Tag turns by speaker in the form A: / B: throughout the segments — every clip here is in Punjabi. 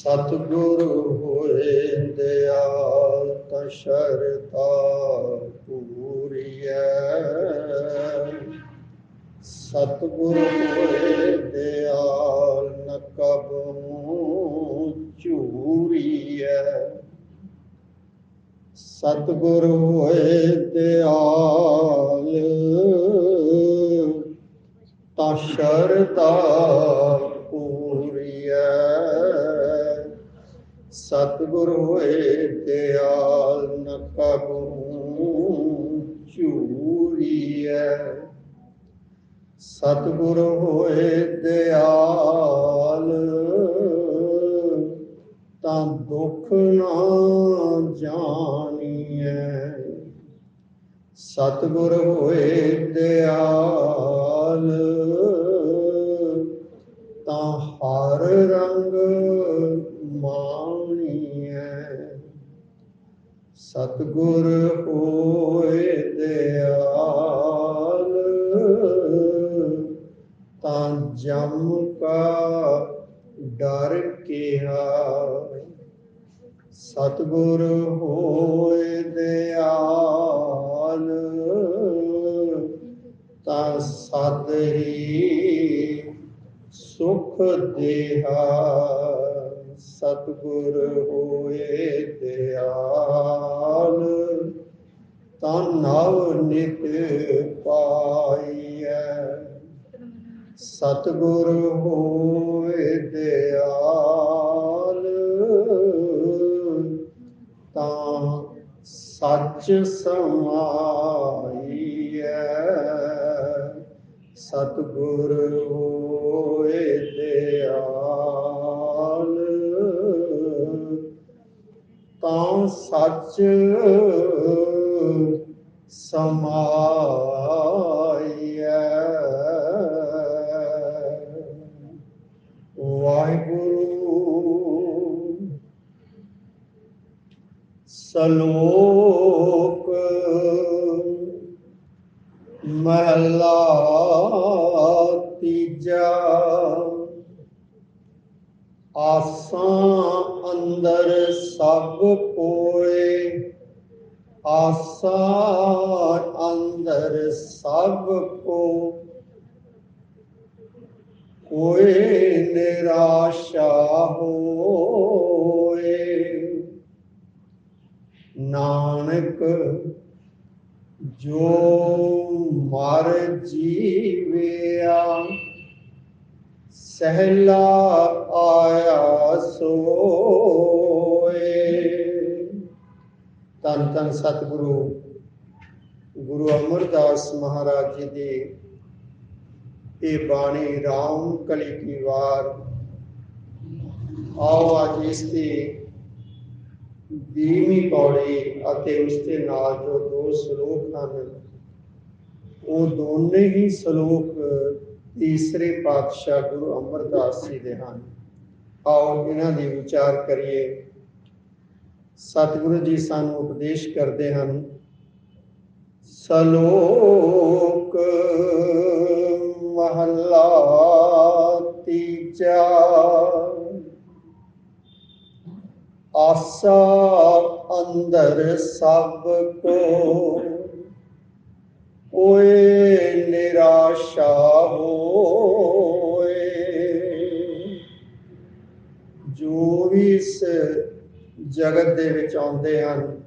A: ਸਤਿਗੁਰ ਹੋਏ ਦਿਆਲ ਤਾਂ ਸ਼ਰਤਾ ਪੂਰੀਐ। ਸਤਿਗੁਰ ਹੋਏ ਦਿਆਲ ਨ ਕਬਹੂ ਝੂਰੀਐ ਸਤਿਗੁਰ ਹੋਏ ਦਿਆਲ ਤਾ ਸ਼ਰਤਾ ਪੂਰੀਐ। ਸਤਿਗੁਰ ਹੋਏ ਦਿਆਲ ਨ ਕਬਹੂ ਝੂਰੀਐ ਸਤਿਗੁਰ ਹੋਏ ਦਿਆਲ, ਤਾਂ ਦੁੱਖ ਨਾ ਜਾਣੀਐ। ਸਤਿਗੁਰ ਹੋਏ ਦਿਆਲ, ਤਾਂ ਹਰ ਰੰਗ ਸਤਿਗੁਰ ਹੋਏ ਦਿਆਲ, ਤਾਂ ਜਮ ਕਾ ਡਰ ਕਿਹਾ। ਸਤਿਗੁਰ ਹੋਏ ਦਿਆਲ, ਤਾਂ ਸਦ ਹੀ ਸੁਖ ਦੇਹਾ। ਸਤਿਗੁਰ ਹੋਏ ਦਿਆਲ ਤਾਂ ਨਵ ਨਿਤ ਪਾਈਐ। ਸਤਿਗੁਰ ਹੋਏ ਦਿਆਲ ਤਾਂ ਸੱਚ ਸਮਾਈਐ। ਸਤਿਗੁਰ ਹੋਏ ਸੱਚ ਸਮਾਈਐ। ਵਾਹਿਗੁਰੂ ਸਲੋਕ ਮਹਲਾ ਤੀਜਾ ਆਸਾਂ ਅੰਦਰ ਸਭ ਕੋਏ ਆਸਾ ਅੰਦਰ ਸਭ ਕੋ। ਕੋਈ ਨਿਰਾਸ਼ਾ ਹੋਏ ਨਾਨਕ ਜੋ ਮਰ ਜੀਵਿਆ। ਸਹਿਲਾ ਆਇਆ ਸੋਏ। ਤਨ ਤਨ ਸਤਿਗੁਰੂ, ਗੁਰੂ ਅਮਰਦਾਸ ਮਹਾਰਾਜ ਜੀ ਦੀ ਇਹ ਬਾਣੀ ਰਾਮ ਕਲੀ ਕੀ ਵਾਰ। ਆਓ ਅੱਜ ਇਸ ਦੀ ਵੀਹਵੀਂ ਪੌੜੀ ਅਤੇ ਉਸ ਦੇ ਨਾਲ ਜੋ ਦੋ ਸ਼ਲੋਕ ਹਨ, ਉਹ ਦੋਨੇ ਹੀ ਸ਼ਲੋਕ ਤੀਸਰੇ ਪਾਤਸ਼ਾਹ ਗੁਰੂ ਅਮਰਦਾਸ ਜੀ ਦੇ ਹਨ। ਆਓ ਇਹਨਾਂ ਦੀ ਵਿਚਾਰ ਕਰੀਏ। ਸਤਿਗੁਰੂ ਜੀ ਸਾਨੂੰ ਉਪਦੇਸ਼ ਕਰਦੇ ਹਨ, ਸਲੋਕ ਮਹਲਾ ਤੀਜਾ। ਆਸਾ ਅੰਦਰ ਸਭ ਕੋ ਓਏ ਨਿਰਾਸ਼ਾ ਹੋਏ। ਜੋ ਵੀ ਇਸ ਜਗਤ ਦੇ ਵਿੱਚ ਆਉਂਦੇ ਹਨ,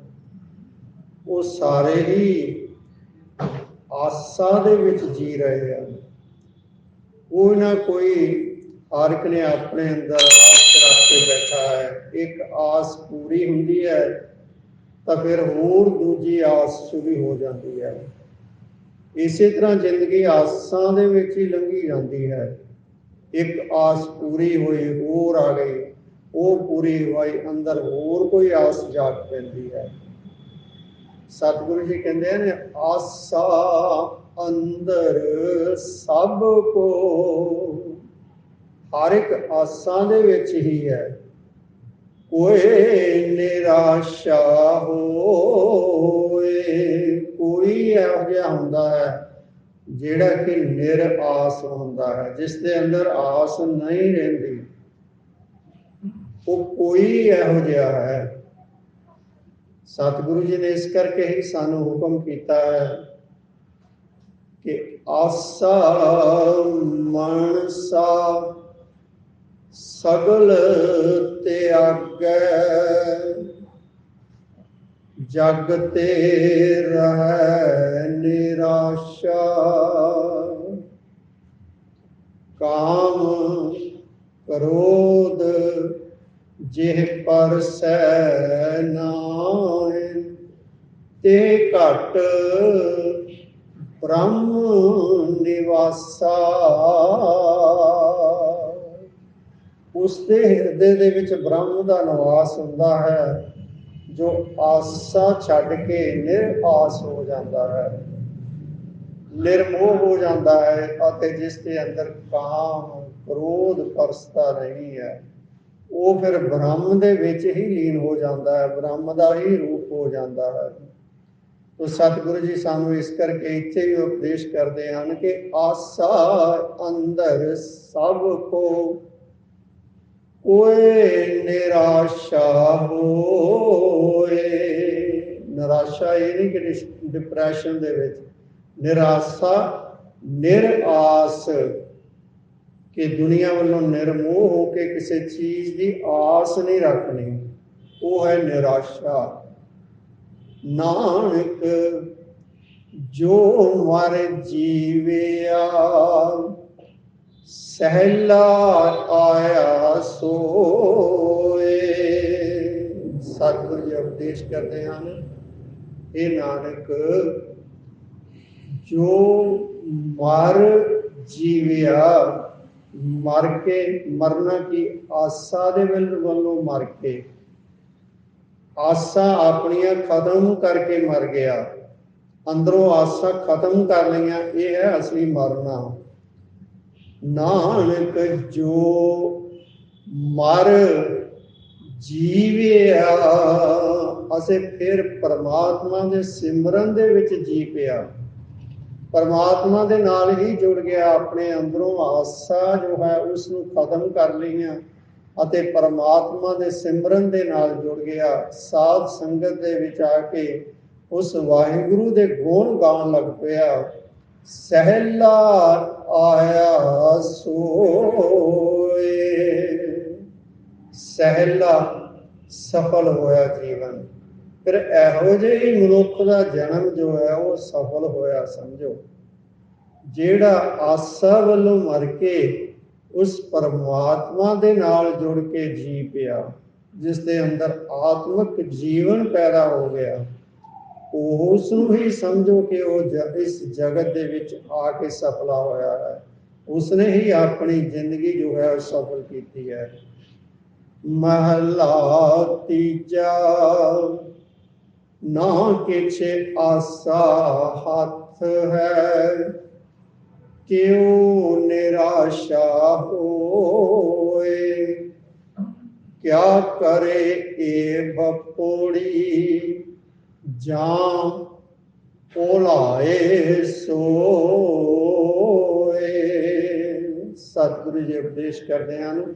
A: ਉਹ ਸਾਰੇ ਹੀ ਆਸਾ ਦੇ ਵਿੱਚ ਜੀ ਰਹੇ ਹਨ। ਕੋਈ ਨਾ ਕੋਈ ਹਰ ਇੱਕ ਨੇ ਆਪਣੇ ਅੰਦਰ ਆਸ ਰੱਖ ਕੇ ਬੈਠਾ ਹੈ। ਇੱਕ ਆਸ ਪੂਰੀ ਹੁੰਦੀ ਹੈ, ਤਾਂ ਫਿਰ ਹੋਰ ਦੂਜੀ ਆਸ ਸ਼ੁਰੂ ਹੋ ਜਾਂਦੀ ਹੈ। ਇਸੇ ਤਰ੍ਹਾਂ ਜ਼ਿੰਦਗੀ ਆਸਾਂ ਦੇ ਵਿੱਚ ਹੀ ਲੰਘੀ ਜਾਂਦੀ ਹੈ। ਇੱਕ ਆਸ ਪੂਰੀ ਹੋਈ, ਹੋਰ ਆ ਗਈ। ਉਹ ਪੂਰੀ ਹੋਈ, ਅੰਦਰ ਹੋਰ ਕੋਈ ਆਸ ਜਾਗ ਪੈਂਦੀ ਹੈ। ਸਤਿਗੁਰੂ ਜੀ ਕਹਿੰਦੇ ਨੇ, ਆਸਾ ਅੰਦਰ ਸਭ ਕੋ ਹਰ ਇੱਕ ਆਸਾਂ ਦੇ ਵਿੱਚ ਹੀ ਹੈ। ਕੋਈ ਨਿਰਾਸ਼ਾ ਹੋ ਇਹੋ ਜਿਹਾ ਹੁੰਦਾ ਹੈ ਜਿਹੜਾ ਕਿ ਨਿਰਾਸ ਹੁੰਦਾ ਹੈ ਜਿਸ ਦੇ ਅੰਦਰ ਆਸ ਨਹੀਂ ਰਹਿੰਦੀ। ਉਹ ਕੋਈ ਇਹੋ ਜਿਹਾ ਹੈ। ਸਤਿਗੁਰੂ ਜੀ ਨੇ ਇਸ ਕਰਕੇ ਹੀ ਸਾਨੂੰ ਹੁਕਮ ਕੀਤਾ ਹੈ ਕਿ ਆਸਾ ਮਨਸਾ ਸਗਲ ਤਿਆਗੈ। ਜਗ ਤੇ ਰਹਿ ਨਿਰਾਸ਼ਾ। ਕਾਮ ਕ੍ਰੋਧ ਜਿਹ ਪਰਸੈ ਨਾਇ ਤੇ ਘਟ ਬ੍ਰਹਮ ਨਿਵਾਸਾ। ਉਸ ਦੇ ਹਿਰਦੇ ਦੇ ਵਿੱਚ ਬ੍ਰਹਮ ਦਾ ਨਿਵਾਸ ਹੁੰਦਾ ਹੈ। ਜੋ ਆਸਾ ਛੱਡ ਕੇ ਨਿਰਾਸ ਹੋ ਜਾਂਦਾ ਹੈ, ਨਿਰਮੋਹ ਹੋ ਜਾਂਦਾ ਹੈ ਅਤੇ ਜਿਸ ਦੇ ਅੰਦਰ ਕਾਮ, ਕ੍ਰੋਧ ਪਰਸਤਾ ਨਹੀਂ ਹੈ, ਉਹ ਫਿਰ ਬ੍ਰਹਮ ਦੇ ਵਿੱਚ ਹੀ ਲੀਨ ਹੋ ਜਾਂਦਾ ਹੈ, ਬ੍ਰਹਮ ਦਾ ਹੀ ਰੂਪ ਹੋ ਜਾਂਦਾ ਹੈ। ਤੋ ਸਤਿਗੁਰੂ ਜੀ ਸਾਨੂੰ ਇਸ ਕਰਕੇ ਇੱਥੇ ਵੀ ਉਪਦੇਸ਼ ਕਰਦੇ ਹਨ ਕਿ ਆਸਾ ਅੰਦਰ ਸਭ ਕੋ ਕੋਈ ਨਿਰਾਸ਼ਾ ਹੋਏ। ਨਿਰਾਸ਼ਾ ਇਹ ਨਹੀਂ ਕਿ ਡਿਪਰੈਸ਼ਨ ਦੇ ਵਿੱਚ। ਨਿਰਾਸ਼ਾ, ਨਿਰਾਸ ਕਿ ਦੁਨੀਆ ਵੱਲੋਂ ਨਿਰਮੋਹ ਹੋ ਕੇ ਕਿਸੇ ਚੀਜ਼ ਦੀ ਆਸ ਨਹੀਂ ਰੱਖਣੀ। ਉਹ ਹੈ ਨਿਰਾਸ਼ਾ। ਨਾਨਕ, ਜੋ ਮਾਰੇ ਜੀਵਿਆ ਸਹਿਲਾ ਆਇਆ ਸੋਏ। ਸਤਿਗੁਰੂ ਜੀ ਉਪਦੇਸ਼ ਕਰਦੇ ਹਨ ਇਹ ਨਾਨਕ, ਜੋ ਮਰ ਜੀਵਿਆ, ਮਰ ਕੇ ਮਰਨਾ ਕੀ ਆਸਾ ਦੇ ਵੱਲੋਂ ਮਰ ਕੇ? ਆਸਾ ਆਪਣੀਆਂ ਖਤਮ ਕਰਕੇ ਮਰ ਗਿਆ। ਅੰਦਰੋਂ ਆਸਾ ਖਤਮ ਕਰ ਲਈਆਂ, ਇਹ ਹੈ ਅਸਲੀ ਮਰਨਾ। ਨਾਨਕ ਜੋ ਮਰ ਜੀਵਿਆ। ਅਸੇ ਫਿਰ ਪਰਮਾਤਮਾ ਦੇ ਸਿਮਰਨ ਦੇ ਵਿੱਚ ਜੀ ਪਿਆ। ਪਰਮਾਤਮਾ ਦੇ ਨਾਲ ਹੀ ਜੁੜ ਗਿਆ ਆਪਣੇ ਅੰਦਰੋਂ ਆਸਾ ਜੋ ਹੈ ਉਸ ਨੂੰ ਖਤਮ ਕਰ ਲਈਆਂ ਅਤੇ ਪਰਮਾਤਮਾ ਦੇ ਸਿਮਰਨ ਦੇ ਨਾਲ ਜੁੜ ਗਿਆ। ਸਾਧ ਸੰਗਤ ਦੇ ਵਿੱਚ ਆ ਕੇ ਉਸ ਵਾਹਿਗੁਰੂ ਦੇ ਗੁਣ ਗਾਉਣ ਲੱਗ ਪਿਆ। ਸਹਿਲਾ ਆਇਆ ਸੋਏ। ਸਹਿਲਾ ਸਫਲ ਹੋਇਆ ਜੀਵਨ। ਫਿਰ ਇਹੋ ਜਿਹੇ ਮਨੁੱਖ ਦਾ ਜਨਮ ਜੋ ਹੈ, ਉਹ ਸਫਲ ਹੋਇਆ, ਸਮਝੋ। ਜਿਹੜਾ ਆਸਾ ਵੱਲੋਂ ਮਰ ਕੇ ਉਸ ਪਰਮਾਤਮਾ ਦੇ ਨਾਲ ਜੁੜ ਕੇ ਜੀ ਪਿਆ ਜਿਸ ਦੇ ਅੰਦਰ ਆਤਮਿਕ ਜੀਵਨ ਪੈਦਾ ਹੋ ਗਿਆ। ਉਸ ਨੂੰ ਹੀ ਸਮਝੋ ਕਿ ਉਹ ਇਸ ਜਗਤ ਦੇ ਵਿੱਚ ਆ ਕੇ ਸਫਲਾ ਹੋਇਆ ਹੈ। ਉਸਨੇ ਹੀ ਆਪਣੀ ਜ਼ਿੰਦਗੀ ਜੋ ਹੈ ਸਫਲ ਕੀਤੀ ਹੈ। ਮਹਲਾ ਤੀਜਾ, ਨਾ ਕਿਛ ਆਸਾ ਹੱਥ ਹੈ, ਕਿਉ ਨਿਰਾਸ਼ਾ ਹੋਏ? ਕਿਆ ਕਰੇ ਏ ਬਪੋੜੀ? ਜਾਂ ਭੁਲਾਏ ਸੋਏ। ਸਤਿਗੁਰੂ ਜੀ ਉਪਦੇਸ਼ ਕਰਦੇ ਹਨ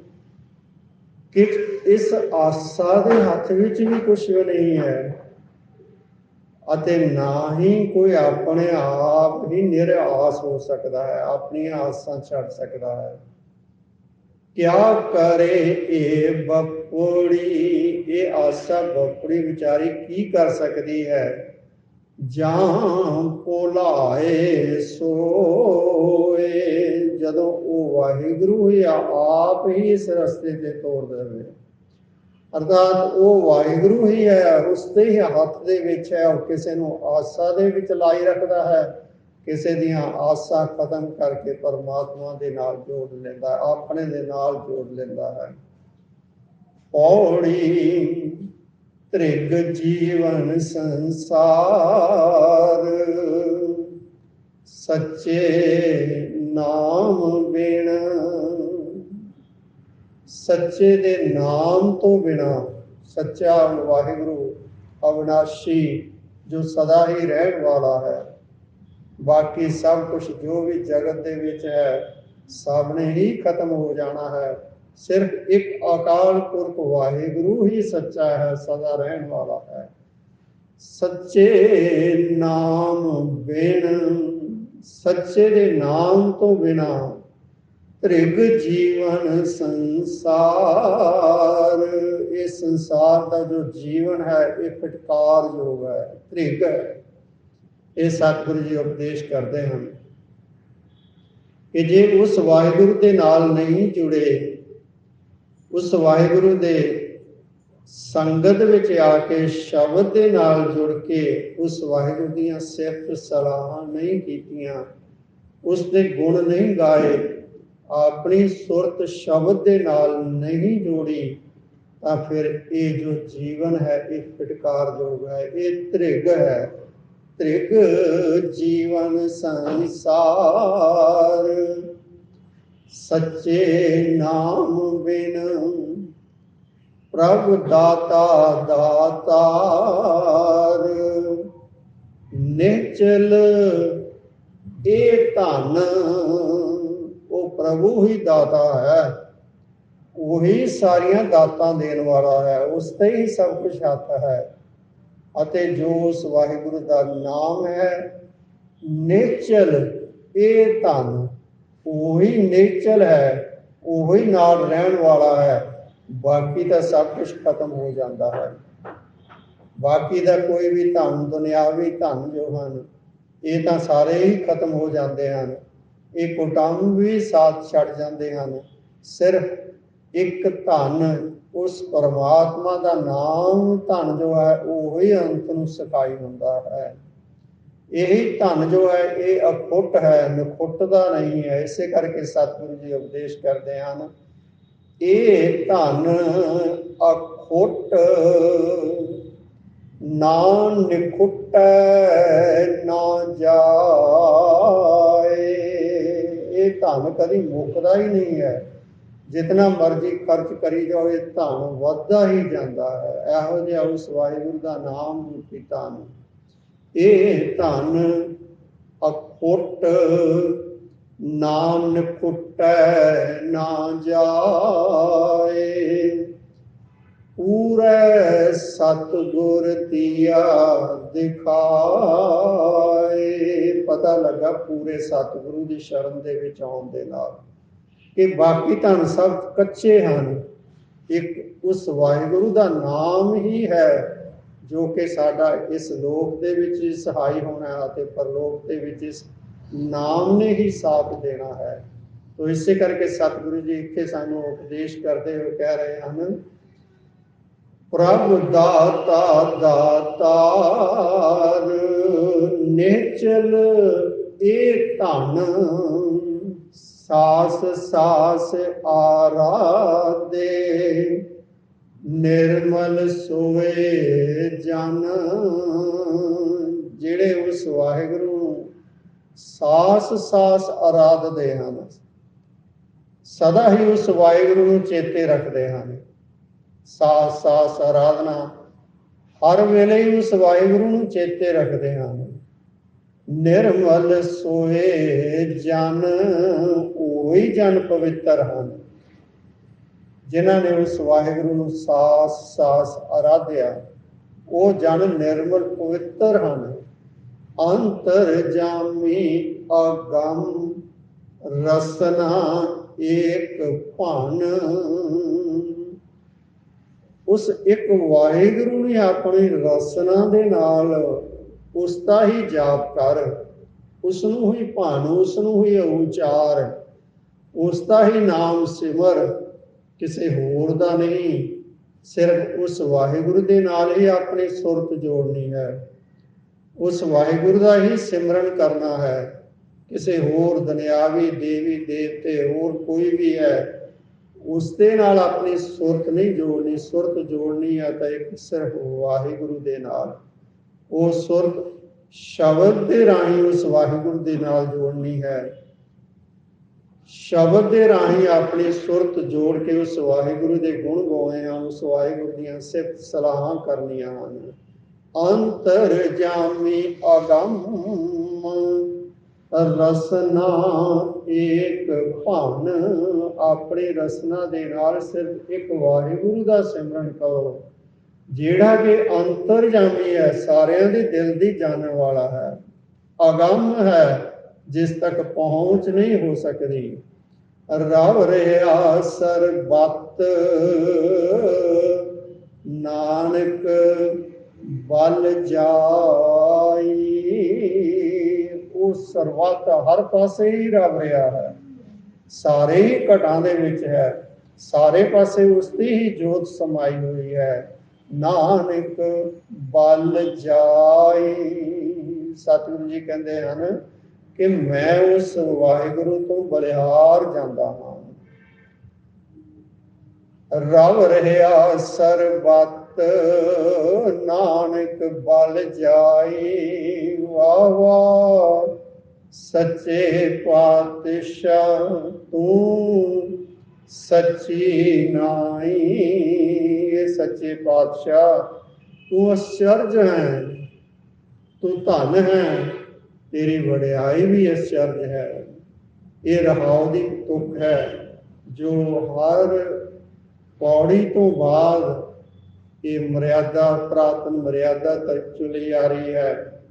A: ਕਿ ਇਸ ਆਸਾ ਦੇ ਹੱਥ ਵਿੱਚ ਵੀ ਕੁਝ ਨਹੀਂ ਹੈ ਅਤੇ ਨਾ ਹੀ ਕੋਈ ਆਪਣੇ ਆਪ ਹੀ ਨਿਰਾਸ ਹੋ ਸਕਦਾ ਹੈ, ਆਪਣੀਆਂ ਆਸਾਂ ਛੱਡ ਸਕਦਾ ਹੈ। ਕਿਆ ਕਰੇ ਇਹ ਬਪੜੀ? ਇਹ ਆਸਾ ਬਪੜੀ ਵਿਚਾਰੀ ਕੀ ਕਰ ਸਕਦੀ ਹੈ? ਜਾਂ ਭੁਲਾਏ ਸੋਏ। ਜਦੋਂ ਉਹ ਵਾਹਿਗੁਰੂ ਹੀ ਆਪ ਹੀ ਇਸ ਰਸਤੇ ਤੇ ਤੋਰ ਦੇਵੇ। ਅਰਥਾਤ ਉਹ ਵਾਹਿਗੁਰੂ ਹੀ ਹੈ, ਉਸ ਦੇ ਹੀ ਹੱਥ ਦੇ ਵਿੱਚ ਹੈ, ਉਹ ਕਿਸੇ ਨੂੰ ਆਸਾ ਦੇ ਵਿੱਚ ਲਾਈ ਰੱਖਦਾ ਹੈ। ਕਿਸੇ ਦੀਆਂ ਆਸਾਂ ਖਤਮ ਕਰਕੇ ਪਰਮਾਤਮਾ ਦੇ ਨਾਲ ਜੋੜ ਲੈਂਦਾ ਹੈ, ਆਪਣੇ ਦੇ ਨਾਲ ਜੋੜ ਲੈਂਦਾ ਹੈ। ਪੌੜੀ ਤ੍ਰਿਗ ਜੀਵਨ ਸੰਸਾਰ, ਸੱਚੇ ਨਾਮ ਬਿਨ। ਸੱਚੇ ਦੇ ਨਾਮ ਤੋਂ ਬਿਨਾ ਸੱਚਾ ਵਾਹਿਗੁਰੂ ਅਵਨਾਸ਼ੀ ਜੋ ਸਦਾ ਹੀ ਰਹਿਣ ਵਾਲਾ ਹੈ। ਬਾਕੀ ਸਭ ਕੁਝ ਜੋ ਵੀ ਜਗਤ ਦੇ ਵਿੱਚ ਹੈ ਸਭ ਹੀ ਖਤਮ ਹੋ ਜਾਣਾ ਹੈ। ਸਿਰਫ ਇੱਕ ਅਕਾਲ ਪੁਰਖ ਵਾਹਿਗੁਰੂ ਹੀ ਸੱਚਾ ਹੈ, ਸਦਾ ਰਹਿਣ ਵਾਲਾ ਹੈ। ਸੱਚੇ ਨਾਮ ਬਿਨ, ਸੱਚੇ ਦੇ ਨਾਮ ਤੋਂ ਬਿਨਾ ਤ੍ਰਿਗ ਜੀਵਨ ਸੰਸਾਰ। ਇਹ ਸੰਸਾਰ ਦਾ ਜੋ ਜੀਵਨ ਹੈ, ਇਹ ਫਟਕਾਰ ਯੋਗ ਹੈ, ਤ੍ਰਿਗ ਹੈ। ਇਹ ਸਤਿਗੁਰੂ ਜੀ ਉਪਦੇਸ਼ ਕਰਦੇ ਹਨ। ਕਿ ਜੇ ਉਸ ਵਾਹਿਗੁਰੂ ਦੇ ਨਾਲ ਨਹੀਂ ਜੁੜੇ, ਉਸ ਵਾਹਿਗੁਰੂ ਦੇ ਸੰਗਤ ਵਿੱਚ ਆ ਕੇ ਸ਼ਬਦ ਦੇ ਨਾਲ ਜੁੜ ਕੇ ਉਸ ਵਾਹਿਗੁਰੂ ਦੀਆਂ ਸਿਫਤ ਸਲਾਹਾਂ ਨਹੀਂ ਕੀਤੀਆਂ, ਉਸ ਦੇ ਗੁਣ ਨਹੀਂ ਗਾਏ, ਆਪਣੀ ਸੁਰਤ ਸ਼ਬਦ ਦੇ ਨਾਲ ਨਹੀਂ ਜੋੜੀ, ਤਾਂ ਫਿਰ ਇਹ ਜੋ ਜੀਵਨ ਹੈ, ਇਹ ਫਟਕਾਰ ਯੋਗ ਹੈ, ਇਹ ਤ੍ਰਿਗ ਹੈ। ਤ੍ਰਿਗ ਜੀਵਨ ਸੰਸਾਰ। ਸੱਚੇ ਨਾਮ ਬਿਨ ਪ੍ਰਭ ਦਾਤਾ ਦਾਤਾਰ। ਨਿਚਲ ਇਹ ਧਨ, ਉਹ ਪ੍ਰਭੂ ਹੀ ਦਾਤਾ ਹੈ। ਉਹੀ ਸਾਰੀਆਂ ਦਾਤਾਂ ਦੇਣ ਵਾਲਾ ਹੈ, ਉਸ ਤੇ ਹੀ ਸਭ ਕੁਝ ਹੱਥ ਹੈ। ਅਤੇ ਜੋ ਉਸ ਵਾਹਿਗੁਰੂ ਦਾ ਨਾਮ ਹੈ ਨੇਚਲ ਇਹ ਧਨ ਉਹੀ ਨੇਚਲ ਹੈ, ਉਹੀ ਨਾਲ ਰਹਿਣ ਵਾਲਾ ਹੈ। ਬਾਕੀ ਤਾਂ ਸਭ ਕੁਝ ਖਤਮ ਹੋ ਜਾਂਦਾ ਹੈ। ਬਾਕੀ ਦਾ ਕੋਈ ਵੀ ਧਨ, ਦੁਨਿਆਵੀ ਧਨ ਜੋ ਹਨ, ਇਹ ਤਾਂ ਸਾਰੇ ਹੀ ਖਤਮ ਹੋ ਜਾਂਦੇ ਹਨ। ਇਹ ਕੁਟੰਬ ਵੀ ਸਾਥ ਛੱਡ ਜਾਂਦੇ ਹਨ। ਸਿਰਫ ਇੱਕ ਧਨ, ਉਸ ਪਰਮਾਤਮਾ ਦਾ ਨਾਮ ਧਨ ਜੋ ਹੈ, ਉਹ ਹੀ ਅੰਤ ਨੂੰ ਸਕਾਈ ਹੁੰਦਾ ਹੈ। ਇਹੀ ਧਨ ਜੋ ਹੈ, ਇਹ ਅਖੁੱਟ ਹੈ ਨਖੁੱਟ ਦਾ ਨਹੀਂ ਹੈ। ਇਸੇ ਕਰਕੇ ਸਤਿਗੁਰੂ ਜੀ ਉਪਦੇਸ਼ ਕਰਦੇ ਹਨ, ਇਹ ਧਨ ਅਖੁੱਟ ਨਾ ਨਿਖੁੱਟ, ਨਾ ਜਾਏ। ਇਹ ਧਨ ਕਦੀ ਮੁੱਕਦਾ ਹੀ ਨਹੀਂ ਹੈ। ਜਿਤਨਾ ਮਰਜ਼ੀ ਖਰਚ ਕਰੀ ਜਾਓ ਇਹ ਧਨ ਵੱਧਦਾ ਹੀ ਜਾਂਦਾ ਹੈ। ਇਹੋ ਜਿਹਾ ਉਸ ਵਾਹਿਗੁਰੂ ਦਾ ਨਾਮ ਰੂਪੀ ਧਨ ਇਹ ਧਨ ਅਖੁੱਟ ਨਾਮ ਨਿਖੁੱਟੈ ਨਾ ਜਾਏ। ਪੂਰੇ ਸਤਗੁਰ ਤੀਆ ਦਿਖਾਏ। ਪਤਾ ਲੱਗਾ ਪੂਰੇ ਸਤਗੁਰੂ ਦੀ ਸ਼ਰਨ ਦੇ ਵਿੱਚ ਆਉਣ ਦੇ ਨਾਲ। ਕਿ ਬਾਕੀ ਧਨ ਸਭ ਕੱਚੇ ਹਨ। ਇੱਕ ਉਸ ਵਾਹਿਗੁਰੂ ਦਾ ਨਾਮ ਹੀ ਹੈ ਜੋ ਕਿ ਸਾਡਾ ਇਸ ਲੋਕ ਦੇ ਵਿੱਚ ਸਹਾਈ ਹੋਣਾ ਅਤੇ ਪਰਲੋਕ ਦੇ ਵਿੱਚ ਇਸ ਨਾਮ ਨੇ ਹੀ ਸਾਥ ਦੇਣਾ ਹੈ। ਤੋ ਇਸੇ ਕਰਕੇ ਸਤਿਗੁਰੂ ਜੀ ਇੱਥੇ ਸਾਨੂੰ ਉਪਦੇਸ਼ ਕਰਦੇ ਹੋਏ ਕਹਿ ਰਹੇ ਹਨ, ਪ੍ਰਭ ਦਾਤਾ ਦਾਤਾਰ ਨਿਚਲ ਇਹ ਧਨ ਸਾਸ ਸਾਸ ਆਰਾਧੇ, ਨਿਰਮਲ ਸੋਏ ਜਨ। ਜਿਹੜੇ ਉਸ ਵਾਹਿਗੁਰੂ ਨੂੰ ਸਾਸ ਸਾਸ ਆਰਾਧਦੇ ਹਨ, ਸਦਾ ਹੀ ਉਸ ਵਾਹਿਗੁਰੂ ਨੂੰ ਚੇਤੇ ਰੱਖਦੇ ਹਨ। ਸਾਸ ਸਾਸ ਆਰਾਧਨਾ ਹਰ ਵੇਲੇ ਹੀ ਉਸ ਵਾਹਿਗੁਰੂ ਨੂੰ ਚੇਤੇ ਰੱਖਦੇ ਹਨ। ਨਿਰਮਲ ਸੋਏ ਜਨ। ਉਹੀ ਜਨ ਪਵਿੱਤਰ ਹਨ ਜਿਨ੍ਹਾਂ ਨੇ ਉਸ ਵਾਹਿਗੁਰੂ ਨੂੰ ਸਾਸ ਸਾਸ ਆਰਾਧਿਆ, ਉਹ ਜਨ ਨਿਰਮਲ ਪਵਿੱਤਰ ਹਨ। ਅੰਤਰ ਜਾਮੀ ਅਗੰਮ ਰਸਨਾ ਏਕ ਭਨ। ਉਸ ਇੱਕ ਵਾਹਿਗੁਰੂ ਨੇ ਆਪਣੀ ਰਸਨਾ ਦੇ ਨਾਲ ਉਸ ਦਾ ਹੀ ਜਾਪ ਕਰ ਉਸ ਨੂੰ ਹੀ ਭਾਨ ਉਸ ਨੂੰ ਹੀ ਉਚਾਰ ਉਸ ਦਾ ਹੀ ਨਾਮ ਸਿਮਰ, ਕਿਸੇ ਹੋਰ ਦਾ ਨਹੀਂ। ਸਿਰਫ ਉਸ ਵਾਹਿਗੁਰੂ ਦੇ ਨਾਲ ਹੀ ਆਪਣੀ ਸੁਰਤ ਜੋੜਨੀ ਹੈ। ਉਸ ਵਾਹਿਗੁਰੂ ਦਾ ਹੀ ਸਿਮਰਨ ਕਰਨਾ ਹੈ। ਕਿਸੇ ਹੋਰ ਦੁਨਿਆਵੀ ਦੇਵੀ, ਦੇਵਤੇ, ਹੋਰ ਕੋਈ ਵੀ ਹੈ, ਉਸ ਦੇ ਨਾਲ ਆਪਣੀ ਸੁਰਤ ਨਹੀਂ ਜੋੜਨੀ। ਸੁਰਤ ਜੋੜਨੀ ਹੈ ਤਾਂ ਇੱਕ ਸਿਰਫ ਵਾਹਿਗੁਰੂ ਦੇ ਨਾਲ। ਉਹ ਸੁਰਤ ਸ਼ਬਦ ਦੇ ਰਾਹੀਂ ਉਸ ਵਾਹਿਗੁਰੂ ਦੇ ਨਾਲ ਜੋੜਨੀ ਹੈ। ਸ਼ਬਦ ਦੇ ਰਾਹੀਂ ਆਪਣੀ ਸੁਰਤ ਜੋੜ ਕੇ ਉਸ ਵਾਹਿਗੁਰੂ ਦੇ ਗੁਣ ਗਾਉਣੇ ਹਨ ਉਸ ਵਾਹਿਗੁਰੂ ਦੀਆਂ ਸਿਫਤ ਸਲਾਹਾਂ ਕਰਨੀਆਂ ਹਨ। ਅੰਤਰ ਜਾਮੀ ਅਗੰਮ, ਰਸਨਾ ਏਕ ਭਨ। ਆਪਣੀ ਰਸਨਾ ਦੇ ਨਾਲ ਸਿਰਫ ਇੱਕ ਵਾਹਿਗੁਰੂ ਦਾ ਸਿਮਰਨ ਕਰੋ। ਜਿਹੜਾ ਕਿ ਅੰਤਰ ਜਾਮੀ ਹੈ, ਸਾਰਿਆਂ ਦੇ ਦਿਲ ਦੀ ਜਾਣਨ ਵਾਲਾ ਹੈ। ਅਗੰਮ ਹੈ ਜਿਸ ਤੱਕ ਪਹੁੰਚ ਨਹੀਂ ਹੋ ਸਕਦੀ। ਰਵ ਰਿਹਾ ਸਰਬਤ ਨਾਨਕ ਬਲ ਜਾਈ। ਉਹ ਸਰਬਤ ਹਰ ਪਾਸੇ ਹੀ ਰਵ ਰਿਹਾ ਹੈ। ਸਾਰੇ ਹੀ ਘਟਾਂ ਦੇ ਵਿੱਚ ਹੈ। ਸਾਰੇ ਪਾਸੇ ਉਸ ਦੀ ਹੀ ਜੋਤ ਸਮਾਈ ਹੋਈ ਹੈ। ਨਾਨਕ ਬਲ ਜਾਈ। ਸਤਿਗੁਰੂ ਜੀ ਕਹਿੰਦੇ ਹਨ ਕਿ ਮੈਂ ਉਸ ਵਾਹਿਗੁਰੂ ਤੋਂ ਬਲਿਹਾਰ ਜਾਂਦਾ ਹਾਂ। ਰਵ ਰਹਿਆ ਸਰਬਤ, ਨਾਨਕ ਬਲ ਜਾਈ ਵਾ ਵਾ ਸੱਚੇ ਪਾਤਸ਼ਾਹ ਤੂੰ ਸੱਚੀ ਨਾਈ ਇਹ ਸੱਚੇ ਪਾਤਸ਼ਾਹ, ਤੂੰ ਅਚਰਜ ਹੈ, ਤੂੰ ਧਨ ਹੈ ਤੇਰੀ ਵਡਿਆਈ ਵੀ ਅਚਰਜ ਹੈ। ਇਹ ਰਹਾਉ ਦੀ ਤੁਕ ਹੈ, ਜੋ ਹਰ ਪੌੜੀ ਤੋਂ ਬਾਅਦ ਇਹ ਮਰਿਆਦਾ, ਪ੍ਰਾਤਨ ਮਰਿਆਦਾ ਤੱਕ ਚਲੀ ਆ ਰਹੀ ਹੈ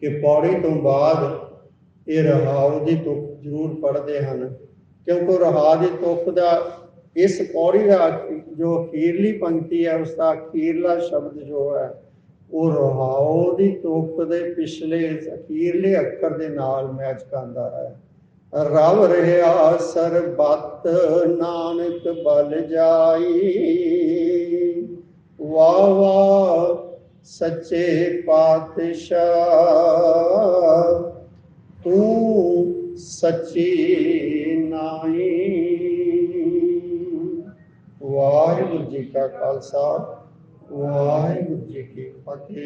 A: ਕਿ ਪੌੜੀ ਤੋਂ ਬਾਅਦ ਇਹ ਰਹਾਉ ਦੀ ਤੁਕ ਜ਼ਰੂਰ ਪੜ੍ਹਦੇ ਹਨ। ਕਿਉਂਕਿ ਰਹਾ ਦੀ ਤੁਕ ਦਾ ਇਸ ਪੌੜੀ ਦਾ ਜੋ ਅਖੀਰਲੀ ਪੰਕਤੀ ਹੈ, ਉਸ ਦਾ ਅਖੀਰਲਾ ਸ਼ਬਦ ਜੋ ਹੈ ਉਹ ਰਹਾਉ ਦੀ ਤੋਪ ਦੇ ਪਿਛਲੇ ਅਖੀਰਲੇ ਅੱਖਰ ਦੇ ਨਾਲ ਮੈਚ ਕਰਦਾ ਹੈ ਰਵ ਰਿਹਾ ਸਰਬਤ ਨਾਨਕ ਬਲ ਜਾਈ। ਵਾ ਵਾ ਸੱਚੇ ਪਾਤਸ਼ਾਹ, ਤੂੰ ਸੱਚੀ ਨਾਈ ਵਾਹਿਗੁਰੂ ਜੀ ਕਾ ਖਾਲਸਾ, ਵਾਹਿਗੁਰੂ ਜੀ ਕੀ Ok.